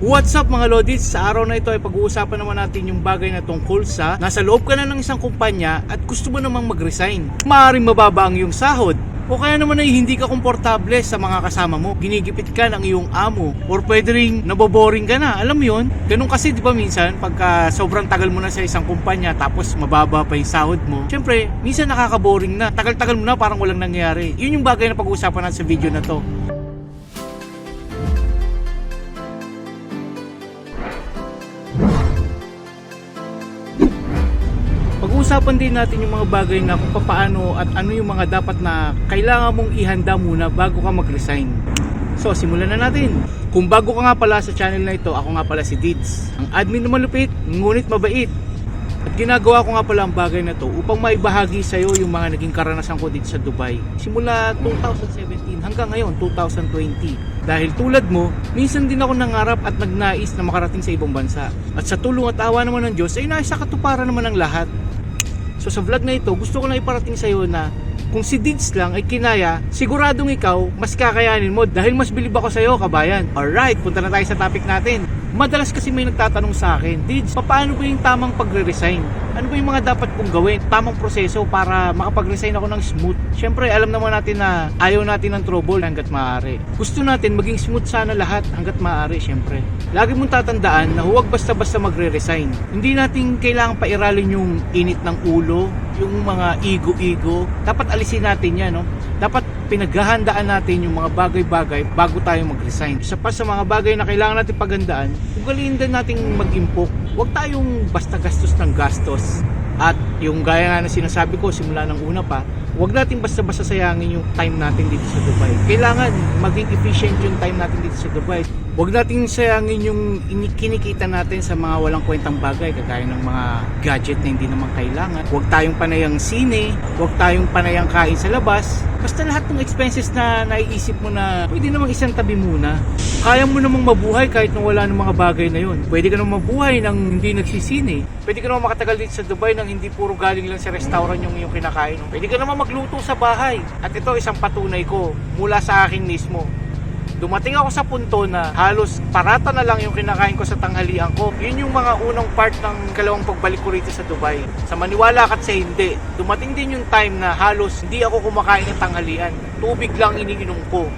What's up mga Lodits? Sa araw na ito ay pag-uusapan naman natin yung bagay na tungkol sa nasa loob ka na ng isang kumpanya at gusto mo namang mag-resign. Maaaring mababa ang iyong sahod o kaya naman ay hindi ka komportable sa mga kasama mo. Ginigipit ka ng iyong amo or pwede rin naboboring ka na. Alam mo yun? Ganun kasi di ba minsan pagka sobrang tagal mo na sa isang kumpanya tapos mababa pa yung sahod mo. Siyempre, minsan nakaka-boring na. Tagal-tagal mo na parang walang nangyari. Yun yung bagay na pag-uusapan natin sa video na to. Pag-uusapan din natin yung mga bagay na kung paano at ano yung mga dapat na kailangan mong ihanda muna bago ka mag-resign. So, simulan na natin. Kung bago ka nga pala sa channel na ito, ako nga pala si Dids. Ang admin na malupit, ngunit mabait. At ginagawa ko nga pala ang bagay na to upang maibahagi sa iyo yung mga naging karanasan ko dito sa Dubai. Simula 2017 hanggang ngayon, 2020. Dahil tulad mo, minsan din ako nangarap at nagnais na makarating sa ibang bansa. At sa tulong at awa naman ng Diyos, ay nasa katuparan naman ng lahat. So sa vlog na ito, gusto ko lang iparating sa iyo na kung si Dids lang ay kinaya, siguradong ikaw, mas kakayanin mo dahil mas bilib ako sa iyo, kabayan. Alright, punta na tayo sa topic natin. Madalas kasi may nagtatanong sa akin, Dids, paano ba yung tamang pagre-resign? Ano ba yung mga dapat kong gawin? Tamang proseso para makapag-resign ako ng smooth. Siyempre, alam naman natin na ayaw natin ng trouble hanggat maaari. Gusto natin maging smooth sana lahat hanggat maaari, siyempre. Lagi mong tatandaan na huwag basta-basta magre-resign. Hindi natin kailangang pairalin yung init ng ulo, yung mga ego-ego. Dapat alisin natin yan, no? Dapat pinaghahandaan natin yung mga bagay-bagay bago tayo mag-resign. Isa pa sa mga bagay na kailangan natin paghandaan, ugaliin din nating mag-impok. Huwag tayong basta gastos ng gastos. At yung gaya nga na sinasabi ko simula ng una pa, huwag natin basta-basta sayangin yung time natin dito sa Dubai. Kailangan maging efficient yung time natin dito sa Dubai. Huwag natin sayangin yung ini- kinikita natin sa mga walang kwentang bagay kagaya ng mga gadget na hindi naman kailangan. Huwag tayong panayang sine, huwag tayong panayang kain sa labas. Basta lahat ng expenses na naiisip mo na pwede namang isang tabi muna. Kaya mo namang mabuhay kahit na wala ng mga bagay na yun. Pwede ka namang mabuhay nang hindi nagsisine. Pwede ka namang makatagal dito sa Dubai nang hindi puro galing lang sa restaurant yung iyong kinakain. Pwede ka namang magluto sa bahay. At ito isang patunay ko mula sa akin mismo dumating ako sa punto na halos parata na lang yung kinakain ko sa tanghalian ko. Yun yung mga unang part ng kalawang pagbalik ko rito sa Dubai. Sa maniwala ka at sa hindi, dumating din yung time na halos hindi ako kumakain ng tanghalian. Tubig lang iniinom ko.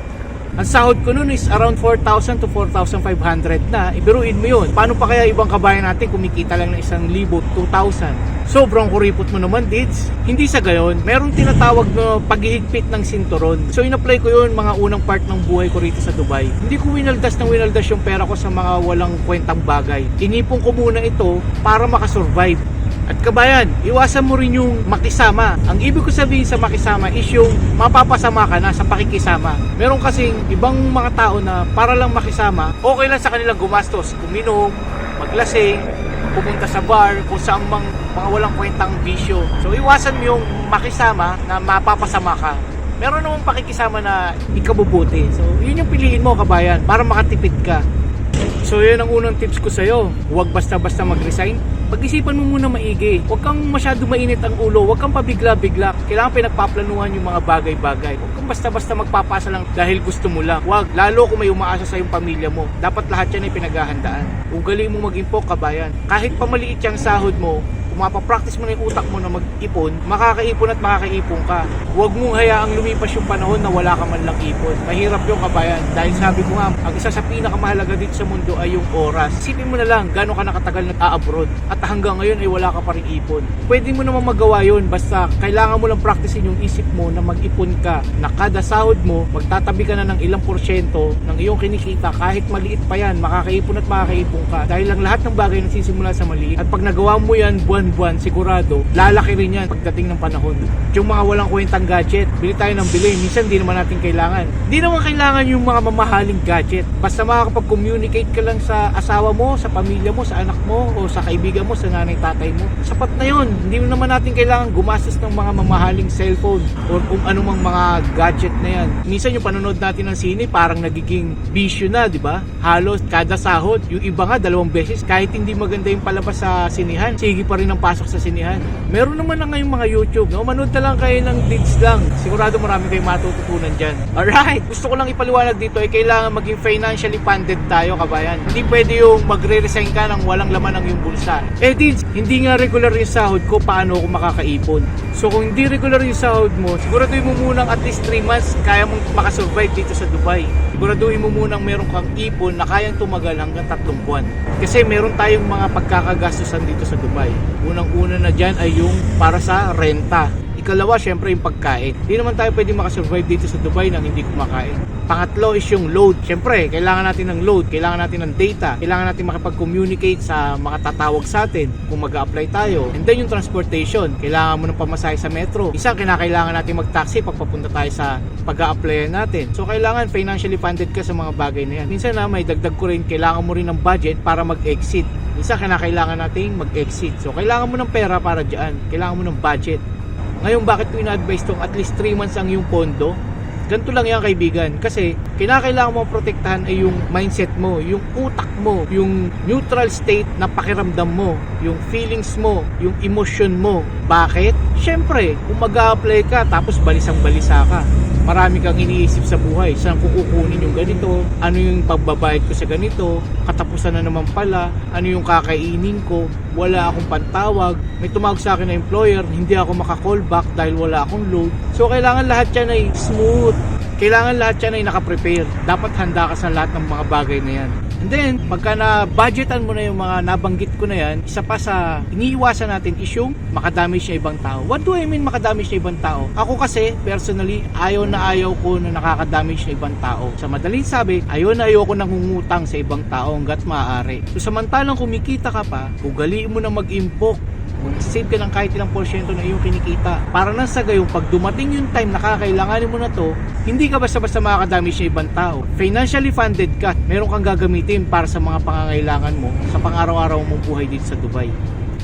Ang sahod ko noon is around 4,000 to 4,500 na. Ibiruin mo yun. Paano pa kaya ibang kabayan natin kumikita lang ng 1,000, 2,000? Sobrang kuripot mo naman, Dids. Hindi sa gayon. Meron tinatawag na paghihigpit ng sinturon. So, in-apply ko yun mga unang part ng buhay ko rito sa Dubai. Hindi ko winaldas ng winaldas yung pera ko sa mga walang kwentang bagay. Inipon ko muna ito para makasurvive. At kabayan, iwasan mo rin yung makisama. Ang ibig ko sabihin sa makisama is yung mapapasama ka na sa pakikisama. Meron kasing ibang mga tao na para lang makisama, okay lang sa kanilang gumastos, kuminom, maglasing, pumunta sa bar, kung saan mang mga walang kwentang bisyo. So iwasan mo yung makisama na mapapasama ka. Meron namang pakikisama na ikabubuti. So yun yung piliin mo kabayan para makatipid ka. So yun ang unang tips ko sa'yo. Huwag basta-basta mag-resign. Pag-isipan mo muna maigi. Huwag kang masyado mainit ang ulo. Huwag kang pabigla-bigla. Kailangan pinagpaplanuhan yung mga bagay-bagay. Huwag kang basta-basta magpapasa lang dahil gusto mo lang. Huwag. Lalo kung may umaasa sa yung pamilya mo. Dapat lahat yan ay pinaghahandaan. Ugali mo mag-impok kabayan. Kahit pamaliit yung sahod mo, kung mapapractice mo na yung utak mo na mag-ipon, makakaipon at makakaipon ka. Huwag mong hayaang lumipas yung panahon na wala ka man lang ipon. Mahirap yung kabayan. Dahil sabi ko nga, ang isa sa pinakamahalaga dito sa mundo ay yung oras. Isipin mo na lang, gano'n ka nakatagal na abroad at hanggang ngayon ay wala ka pa rin ipon. Pwede mo naman magawa yun, basta kailangan mo lang practicein yung isip mo na mag-ipon ka. Na kada sahod mo, magtatabi ka na ng ilang porsyento ng iyong kinikita kahit maliit pa yan, makakaipon at makakaipon ka. Dahil lang lahat ng bagay nagsisimula sa maliit. At pag nagawa mo yan buwan-buwan, sigurado, lalaki rin yan pagdating ng panahon. Yung mga walang kwentang gadget, bili tayo ng bili. Minsan di naman natin kailangan. Di naman kailangan yung mga mamahaling gadget. Basta makakapag-communicate ka lang sa asawa mo, sa pamilya mo, sa anak mo, o sa kaibigan mo, sa nanay tatay mo. Sapat na yun. Hindi naman natin kailangan gumastos ng mga mamahaling cellphone or kung anumang mga gadget na yan. Minsan yung panonood natin ng sine parang nagiging bisyo na, di ba? Halos kada sahod, yung iba nga dalawang beses kahit hindi maganda yung palabas sa sinihan, sige pa rin ng pasok sa sinihan. Meron naman na ngayong mga YouTube, no? Manood na lang kayo ng deeds lang. Sigurado marami kayong matututunan dyan. Alright, gusto ko lang ipaliwanag dito ay kailangan maging financially funded tayo, kabayan. Hindi pwede yung magre-resign ka ng walang laman ng iyong bulsa. Eh, deeds, hindi nga regular yung sahod ko, paano ako makakaipon? So, kung hindi regular yung sahod mo, siguraduhin mo munang at least 3 months kaya mong makasurvive dito sa Dubai. Siguraduhin mo munang meron kang ipon na kayang tumagal hanggang tatlong buwan. Kasi meron tayong mga pagkakagastusan dito sa Dubai. Unang-una na dyan ay yung para sa renta. Ikalawa, syempre yung pagkain. Hindi naman tayo pwede makasurvive dito sa Dubai nang hindi kumakain. Pangatlo is yung load. Syempre, kailangan natin ng load, kailangan natin ng data, kailangan natin makipag-communicate sa mga tatawag sa atin kung mag apply tayo. And then yung transportation, kailangan mo ng pamasahe sa metro. Isa, kinakailangan natin mag-taxi pag papunta tayo sa pag apply natin. So, kailangan financially funded ka sa mga bagay na yan. Minsan na, may dagdag ko rin, kailangan mo rin ng budget para mag-exit. Minsan, kinakailangan natin mag-exit. So, kailangan mo ng pera para dyan. Kailangan mo ng budget. Ngayon, bakit ko ina-advise tong at least 3 months ang yung pondo? Ganito lang yan kaibigan. Kasi, kinakailangan mo protektahan ay yung mindset mo, yung utak mo, yung neutral state na pakiramdam mo, yung feelings mo, yung emotion mo. Bakit? Siyempre, kung mag apply ka tapos balisang balisa ka, marami kang iniisip sa buhay. Saan ko kukunin yung ganito? Ano yung pagbabayad ko sa ganito? Katapusan na naman pala. Ano yung kakainin ko? Wala akong pantawag. May tumawag sa akin na employer, hindi ako maka-call back dahil wala akong load. So, kailangan lahat yan ay smooth. Kailangan lahat yan ay nakaprepare. Dapat handa ka sa lahat ng mga bagay na yan. And then, pagka na-budgetan mo na yung mga nabanggit ko na yan, isa pa sa iniiwasan natin is yung makadamage na ibang tao. What do I mean makadamage na ibang tao? Ako kasi, personally, ayaw na ayaw ko na nakakadamage na ibang tao. Sa madaling sabi, ayaw na ayaw ko nangungutang sa ibang tao hanggat maaari. So samantalang kumikita ka pa, ugaliin mo na mag-impok mag-save ka ng kahit ilang porsyento na iyong kinikita. Para nang sa gayong pag dumating yung time na kakailanganin mo na to, hindi ka basta-basta makakadamage ng ibang tao. Financially funded ka, meron kang gagamitin para sa mga pangangailangan mo sa pang-araw-araw mong buhay dito sa Dubai.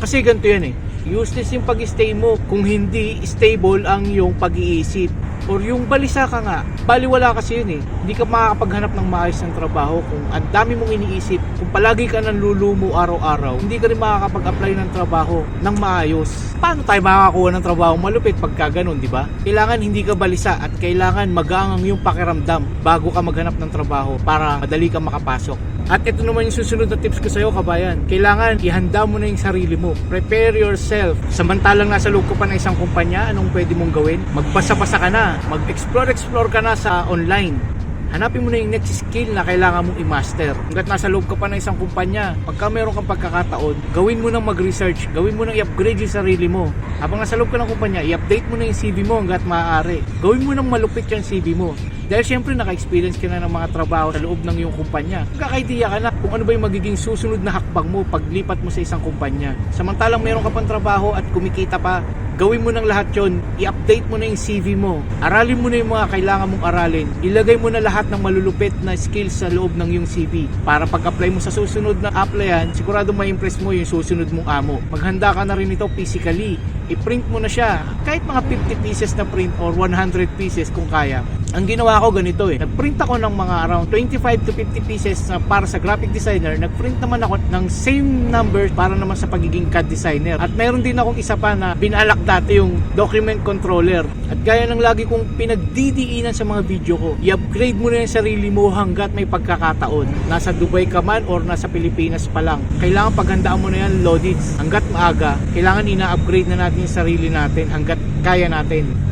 Kasi ganito yan eh, useless yung pag-stay mo kung hindi stable ang iyong pag-iisip or yung balisa ka nga, baliwala kasi yun eh. Hindi ka makakapaghanap ng maayos ng trabaho kung ang dami mong iniisip, kung palagi ka nang lulumo araw-araw, hindi ka rin makakapag-apply ng trabaho ng maayos. Paano tayo makakakuha ng trabaho malupit pagka ganun, di ba? Kailangan hindi ka balisa at kailangan magaan ang iyong pakiramdam bago ka maghanap ng trabaho para madali ka makapasok. At ito naman yung susunod na tips ko sa iyo, kabayan. Kailangan ihanda mo na yung sarili mo. Prepare yourself. Samantalang nasa loob ko pa ng isang kumpanya, anong pwede mong gawin? Magbasa-basa ka na. Mag-explore-explore ka na sa online. Hanapin mo na yung next skill na kailangan mong i-master. Hanggat nasa loob ka pa ng isang kumpanya, pagka meron kang pagkakataon, gawin mo nang mag-research, gawin mo nang i-upgrade yung sarili mo. Habang nasa loob ka ng kumpanya, i-update mo na yung CV mo hanggat maaari. Gawin mo nang malupit yung CV mo. Dahil syempre naka-experience ka na ng mga trabaho sa loob ng iyong kumpanya. Magkaka-idea ka na kung ano ba yung magiging susunod na hakbang mo paglipat mo sa isang kumpanya. Samantalang meron ka pang trabaho at kumikita pa, gawin mo ng lahat yon, i-update mo na yung CV mo, aralin mo na yung mga kailangan mong aralin, ilagay mo na lahat ng malulupit na skills sa loob ng iyong CV para pag-apply mo sa susunod na applyan, sigurado ma-impress mo yung susunod mong amo. Maghanda ka na rin ito physically, i-print mo na siya, kahit mga 50 pieces na print or 100 pieces kung kaya. Ang ginawa ko ganito eh, nagprint ako ng mga around 25 to 50 pieces na para sa graphic designer, nagprint naman ako ng same number para naman sa pagiging CAD designer. At mayroon din akong isa pa na binalak dati yung document controller. At gaya ng lagi kong pinagdidiinan sa mga video ko, i-upgrade mo na yung sarili mo hanggat may pagkakataon. Nasa Dubai ka man or nasa Pilipinas pa lang. Kailangan paghandaan mo na yan, Lodits. Hanggat maaga, kailangan ina-upgrade na natin yung sarili natin hanggat kaya natin.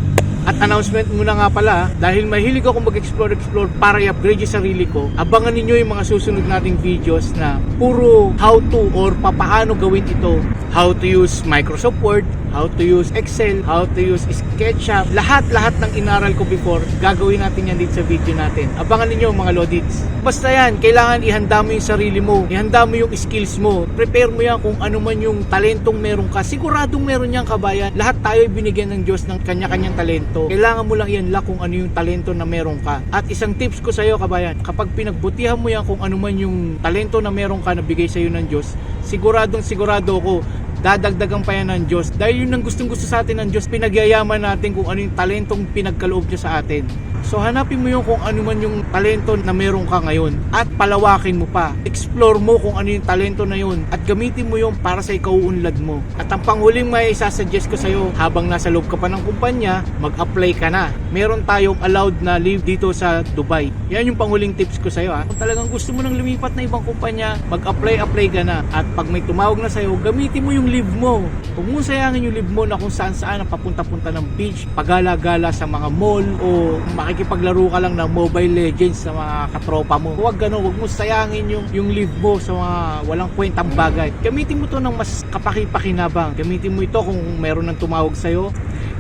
At announcement muna nga pala, dahil mahilig ako mag-explore-explore para i-upgrade yung sarili ko, abangan ninyo yung mga susunod nating videos na puro how to or papaano gawin ito. How to use Microsoft Word, how to use Excel, how to use SketchUp. Lahat-lahat ng inaral ko before, gagawin natin yan dito sa video natin. Abangan ninyo mga Lodits. Basta yan, kailangan ihanda mo yung sarili mo, ihanda mo yung skills mo, prepare mo yan kung ano man yung talentong meron ka. Siguradong meron yan kabayan. Lahat tayo ay binigyan ng Diyos ng kanya-kanyang talento. Kailangan mo lang yan lang kung ano yung talento na meron ka. At isang tips ko sa iyo kabayan, kapag pinagbutihan mo yan kung ano man yung talento na meron ka na bigay sa iyo ng Diyos, siguradong sigurado ko dadagdagan pa yan ng Diyos. Dahil yun ang gustong gusto sa atin ng Diyos, pinagyayaman natin kung ano yung talentong pinagkaloob niya sa atin. So hanapin mo yung kung ano man yung talento na meron ka ngayon at palawakin mo pa. Explore mo kung ano yung talento na yun at gamitin mo yung para sa ikauunlad mo. At ang panghuling may isasuggest ko sa'yo habang nasa loob ka pa ng kumpanya, mag-apply ka na. Meron tayong allowed na leave dito sa Dubai. Yan yung panghuling tips ko sa'yo ha. Kung talagang gusto mo nang lumipat na ibang kumpanya, mag-apply, apply ka na. At pag may tumawag na sa'yo, gamitin mo yung leave mo. Huwag mo sayangin yung leave mo na kung saan saan ang papunta-punta ng beach, pagala-gala sa mga mall o makikipaglaro ka lang ng Mobile Legends sa mga katropa mo. Huwag ganun, huwag mo sayangin yung, yung leave mo sa mga walang kwentang bagay. Gamitin mo to ng mas kapaki-pakinabang. Gamitin mo ito kung meron ng tumawag sa'yo.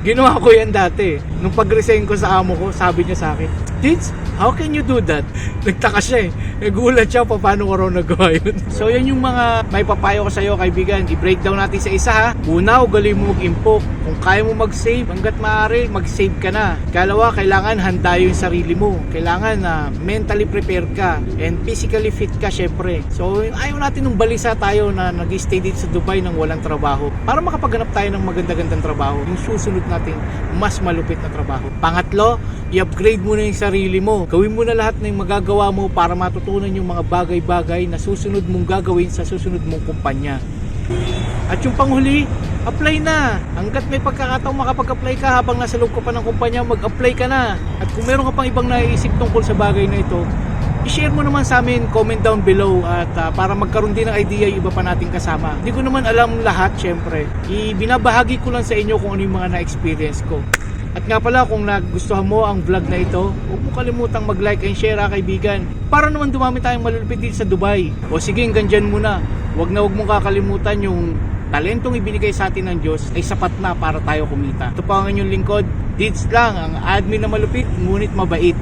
Ginawa ko yan dati. Nung pag-resign ko sa amo ko, sabi niya sa akin, Dids, how can you do that? Nagtaka siya eh. Nagulat siya pa paano ko raw nagawa yun. so yan yung mga may papayo ko sa iyo kaibigan. I-breakdown natin sa isa ha. Una, ugali mo mag-impok. Kung kaya mo mag-save, hanggat maaari, mag-save ka na. Kalawa, kailangan handa yung sarili mo. Kailangan na mentally prepare ka and physically fit ka syempre. So ayaw natin nung balisa tayo na nag-stay dito sa Dubai nang walang trabaho. Para makapaghanap tayo ng maganda-gandang trabaho. Yung susunod nating mas malupit na trabaho. Pangatlo, i-upgrade mo na yung sarili mo. Gawin mo na lahat ng magagawa mo para matutunan yung mga bagay-bagay na susunod mong gagawin sa susunod mong kumpanya. At yung panghuli, apply na. Hanggat may pagkakataong makapag-apply ka habang nasa loob ka pa ng kumpanya, mag-apply ka na. At kung meron ka pang ibang naiisip tungkol sa bagay na ito, i-share mo naman sa amin, comment down below at ah, para magkaroon din ng idea yung iba pa nating kasama. Hindi ko naman alam lahat, syempre. Ibinabahagi ko lang sa inyo kung ano yung mga na-experience ko. At nga pala kung nagustuhan mo ang vlog na ito, huwag mo kalimutang mag-like and share ha kaibigan. Para naman dumami tayong malulupit dito sa Dubai. O sige, hanggang dyan muna. Huwag na huwag mong kakalimutan yung talentong ibinigay sa atin ng Diyos ay sapat na para tayo kumita. Ito pa ang inyong lingkod, Dids lang, ang admin na malupit, ngunit mabait.